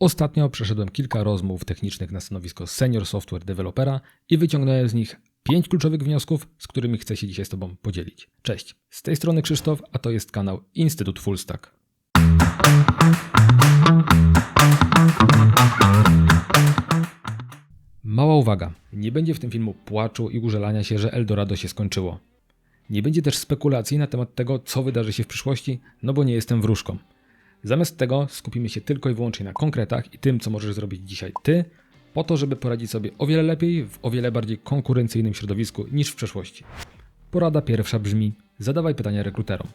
Ostatnio przeszedłem kilka rozmów technicznych na stanowisko senior software developera i wyciągnąłem z nich pięć kluczowych wniosków, z którymi chcę się dzisiaj z Tobą podzielić. Cześć, z tej strony Krzysztof, a to jest kanał Instytut Fullstack. Mała uwaga, nie będzie w tym filmu płaczu i użalania się, że Eldorado się skończyło. Nie będzie też spekulacji na temat tego, co wydarzy się w przyszłości, no bo nie jestem wróżką. Zamiast tego skupimy się tylko i wyłącznie na konkretach i tym, co możesz zrobić dzisiaj ty, po to, żeby poradzić sobie o wiele lepiej w o wiele bardziej konkurencyjnym środowisku niż w przeszłości. Porada pierwsza brzmi: zadawaj pytania rekruterom.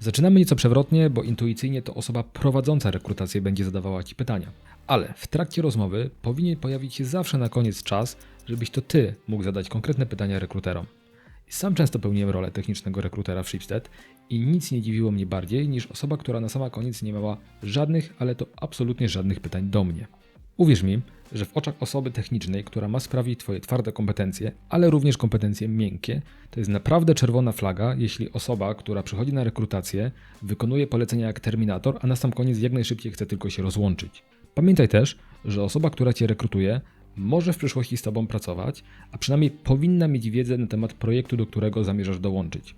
Zaczynamy nieco przewrotnie, bo intuicyjnie to osoba prowadząca rekrutację będzie zadawała Ci pytania. Ale w trakcie rozmowy powinien pojawić się zawsze na koniec czas, żebyś to Ty mógł zadać konkretne pytania rekruterom. Sam często pełniłem rolę technicznego rekrutera w Shipstead i nic nie dziwiło mnie bardziej niż osoba, która na sama koniec nie miała żadnych, ale to absolutnie żadnych pytań do mnie. Uwierz mi, że w oczach osoby technicznej, która ma sprawić Twoje twarde kompetencje, ale również kompetencje miękkie, to jest naprawdę czerwona flaga, jeśli osoba, która przychodzi na rekrutację, wykonuje polecenia jak terminator, a na sam koniec jak najszybciej chce tylko się rozłączyć. Pamiętaj też, że osoba, która Cię rekrutuje, może w przyszłości z Tobą pracować, a przynajmniej powinna mieć wiedzę na temat projektu, do którego zamierzasz dołączyć.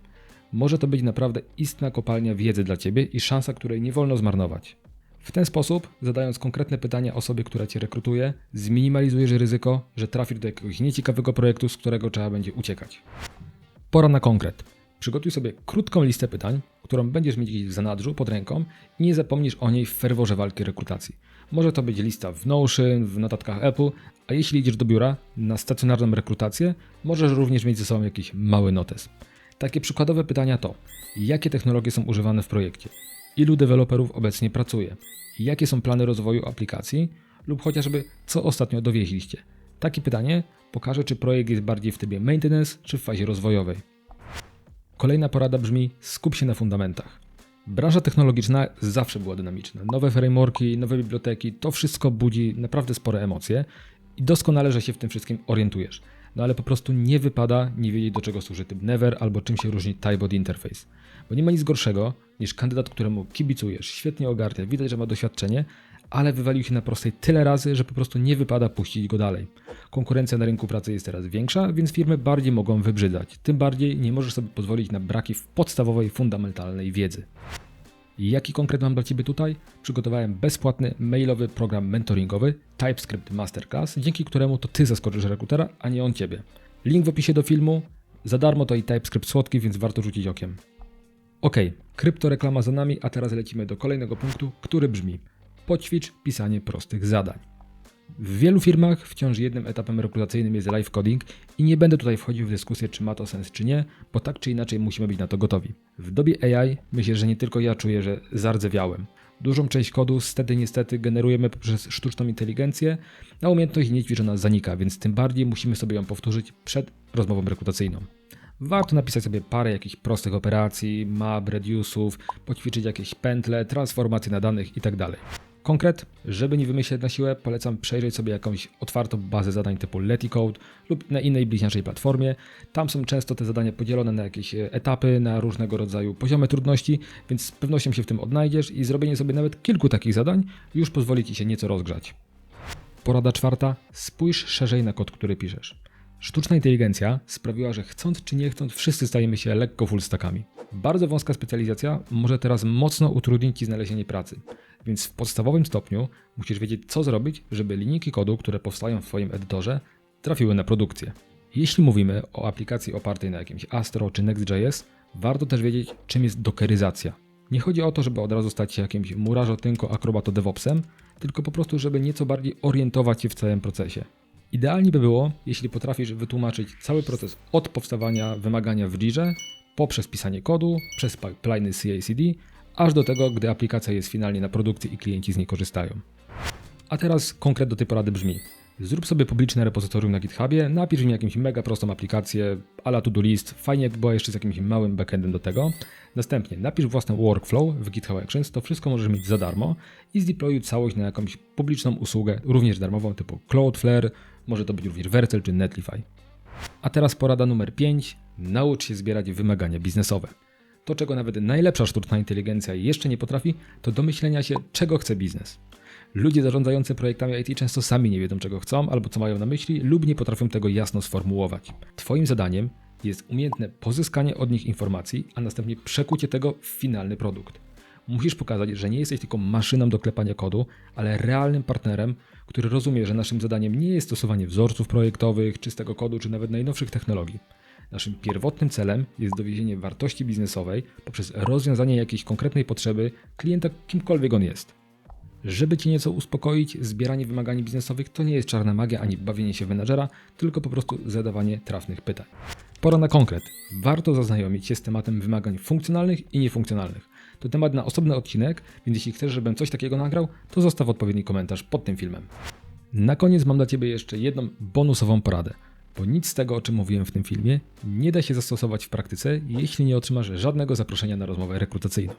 Może to być naprawdę istna kopalnia wiedzy dla Ciebie i szansa, której nie wolno zmarnować. W ten sposób, zadając konkretne pytania osobie, która Cię rekrutuje, zminimalizujesz ryzyko, że trafisz do jakiegoś nieciekawego projektu, z którego trzeba będzie uciekać. Pora na konkret. Przygotuj sobie krótką listę pytań, którą będziesz mieć gdzieś w zanadrzu pod ręką i nie zapomnisz o niej w ferworze walki rekrutacji. Może to być lista w Notion, w notatkach Apple, a jeśli idziesz do biura na stacjonarną rekrutację, możesz również mieć ze sobą jakiś mały notes. Takie przykładowe pytania to: jakie technologie są używane w projekcie? Ilu deweloperów obecnie pracuje? Jakie są plany rozwoju aplikacji? Lub chociażby co ostatnio dowieźliście? Takie pytanie pokaże, czy projekt jest bardziej w trybie maintenance, czy w fazie rozwojowej. Kolejna porada brzmi: skup się na fundamentach. Branża technologiczna zawsze była dynamiczna. Nowe frameworki, nowe biblioteki, to wszystko budzi naprawdę spore emocje i doskonale, że się w tym wszystkim orientujesz. No ale po prostu nie wypada nie wiedzieć, do czego służy typ Never albo czym się różni Typebot Interface. Bo nie ma nic gorszego niż kandydat, któremu kibicujesz, świetnie ogarnia, widać, że ma doświadczenie, ale wywalił się na prostej tyle razy, że po prostu nie wypada puścić go dalej. Konkurencja na rynku pracy jest teraz większa, więc firmy bardziej mogą wybrzydzać. Tym bardziej nie możesz sobie pozwolić na braki w podstawowej, fundamentalnej wiedzy. Jaki konkret mam dla Ciebie tutaj? Przygotowałem bezpłatny mailowy program mentoringowy TypeScript Masterclass, dzięki któremu to Ty zaskoczysz rekrutera, a nie on Ciebie. Link w opisie do filmu. Za darmo to i TypeScript słodki, więc warto rzucić okiem. Ok, kryptoreklama za nami, a teraz lecimy do kolejnego punktu, który brzmi Poćwicz pisanie prostych zadań. W wielu firmach wciąż jednym etapem rekrutacyjnym jest live coding i nie będę tutaj wchodził w dyskusję, czy ma to sens, czy nie, bo tak czy inaczej musimy być na to gotowi. W dobie AI myślę, że nie tylko ja czuję, że zardzewiałem. Dużą część kodu stety niestety generujemy poprzez sztuczną inteligencję, a umiejętność niećwiczona zanika, więc tym bardziej musimy sobie ją powtórzyć przed rozmową rekrutacyjną. Warto napisać sobie parę jakichś prostych operacji, map, reduce'ów, poćwiczyć jakieś pętle, transformacje na danych itd. Konkret, żeby nie wymyśleć na siłę, polecam przejrzeć sobie jakąś otwartą bazę zadań typu Letticode lub na innej bliźniaczej platformie. Tam są często te zadania podzielone na jakieś e, etapy, na różnego rodzaju poziomy trudności, więc z pewnością się w tym odnajdziesz i zrobienie sobie nawet kilku takich zadań już pozwoli Ci się nieco rozgrzać. Porada czwarta, spójrz szerzej na kod, który piszesz. Sztuczna inteligencja sprawiła, że chcąc czy nie chcąc, wszyscy stajemy się lekko fullstackami. Bardzo wąska specjalizacja może teraz mocno utrudnić Ci znalezienie pracy, więc w podstawowym stopniu musisz wiedzieć, co zrobić, żeby linijki kodu, które powstają w Twoim edytorze, trafiły na produkcję. Jeśli mówimy o aplikacji opartej na jakimś Astro czy Next.js, warto też wiedzieć, czym jest dokeryzacja. Nie chodzi o to, żeby od razu stać się jakimś murażo, tynko, akrobato DevOpsem, tylko po prostu, żeby nieco bardziej orientować się w całym procesie. Idealnie by było, jeśli potrafisz wytłumaczyć cały proces od powstawania wymagania w Jirze, poprzez pisanie kodu, przez pipeliny CI/CD, aż do tego, gdy aplikacja jest finalnie na produkcji i klienci z niej korzystają. A teraz konkret do tej porady brzmi. Zrób sobie publiczne repozytorium na GitHubie, napisz mi jakąś mega prostą aplikację, ala to-do list, fajnie jakby była jeszcze z jakimś małym backendem do tego. Następnie napisz własny workflow w GitHub Actions, to wszystko możesz mieć za darmo i zdeployuj całość na jakąś publiczną usługę, również darmową typu Cloudflare, może to być również Vercel czy Netlify. A teraz porada numer 5. Naucz się zbierać wymagania biznesowe. To, czego nawet najlepsza sztuczna inteligencja jeszcze nie potrafi, to domyślenia się, czego chce biznes. Ludzie zarządzający projektami IT często sami nie wiedzą, czego chcą albo co mają na myśli, lub nie potrafią tego jasno sformułować. Twoim zadaniem jest umiejętne pozyskanie od nich informacji, a następnie przekucie tego w finalny produkt. Musisz pokazać, że nie jesteś tylko maszyną do klepania kodu, ale realnym partnerem, który rozumie, że naszym zadaniem nie jest stosowanie wzorców projektowych, czystego kodu czy nawet najnowszych technologii. Naszym pierwotnym celem jest dowiezienie wartości biznesowej poprzez rozwiązanie jakiejś konkretnej potrzeby klienta, kimkolwiek on jest. Żeby Cię nieco uspokoić, zbieranie wymagań biznesowych to nie jest czarna magia ani bawienie się menadżera, tylko po prostu zadawanie trafnych pytań. Pora na konkret. Warto zaznajomić się z tematem wymagań funkcjonalnych i niefunkcjonalnych. To temat na osobny odcinek, więc jeśli chcesz, żebym coś takiego nagrał, to zostaw odpowiedni komentarz pod tym filmem. Na koniec mam dla Ciebie jeszcze jedną bonusową poradę, bo nic z tego, o czym mówiłem w tym filmie, nie da się zastosować w praktyce, jeśli nie otrzymasz żadnego zaproszenia na rozmowę rekrutacyjną.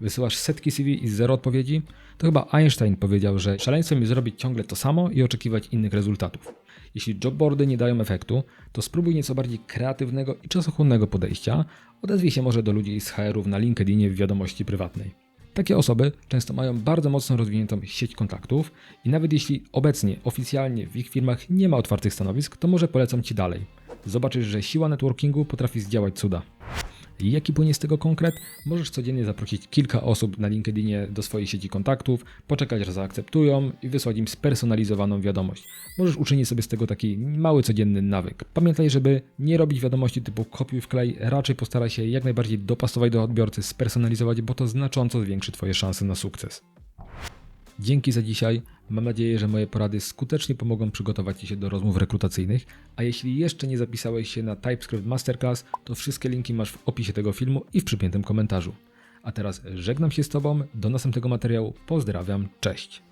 Wysyłasz setki CV i zero odpowiedzi? To chyba Einstein powiedział, że szaleństwem jest zrobić ciągle to samo i oczekiwać innych rezultatów. Jeśli jobboardy nie dają efektu, to spróbuj nieco bardziej kreatywnego i czasochłonnego podejścia. Odezwij się może do ludzi z HR-ów na LinkedInie w wiadomości prywatnej. Takie osoby często mają bardzo mocno rozwiniętą sieć kontaktów i nawet jeśli obecnie oficjalnie w ich firmach nie ma otwartych stanowisk, to może polecam Ci dalej. Zobaczysz, że siła networkingu potrafi zdziałać cuda. Jaki płynie z tego konkret? Możesz codziennie zaprosić kilka osób na LinkedInie do swojej sieci kontaktów, poczekać, aż zaakceptują i wysłać im spersonalizowaną wiadomość. Możesz uczynić sobie z tego taki mały codzienny nawyk. Pamiętaj, żeby nie robić wiadomości typu kopiuj wklej, raczej postaraj się jak najbardziej dopasować do odbiorcy, spersonalizować, bo to znacząco zwiększy Twoje szanse na sukces. Dzięki za dzisiaj. Mam nadzieję, że moje porady skutecznie pomogą przygotować Ci się do rozmów rekrutacyjnych. A jeśli jeszcze nie zapisałeś się na TypeScript Masterclass, to wszystkie linki masz w opisie tego filmu i w przypiętym komentarzu. A teraz żegnam się z Tobą. Do następnego materiału. Pozdrawiam. Cześć.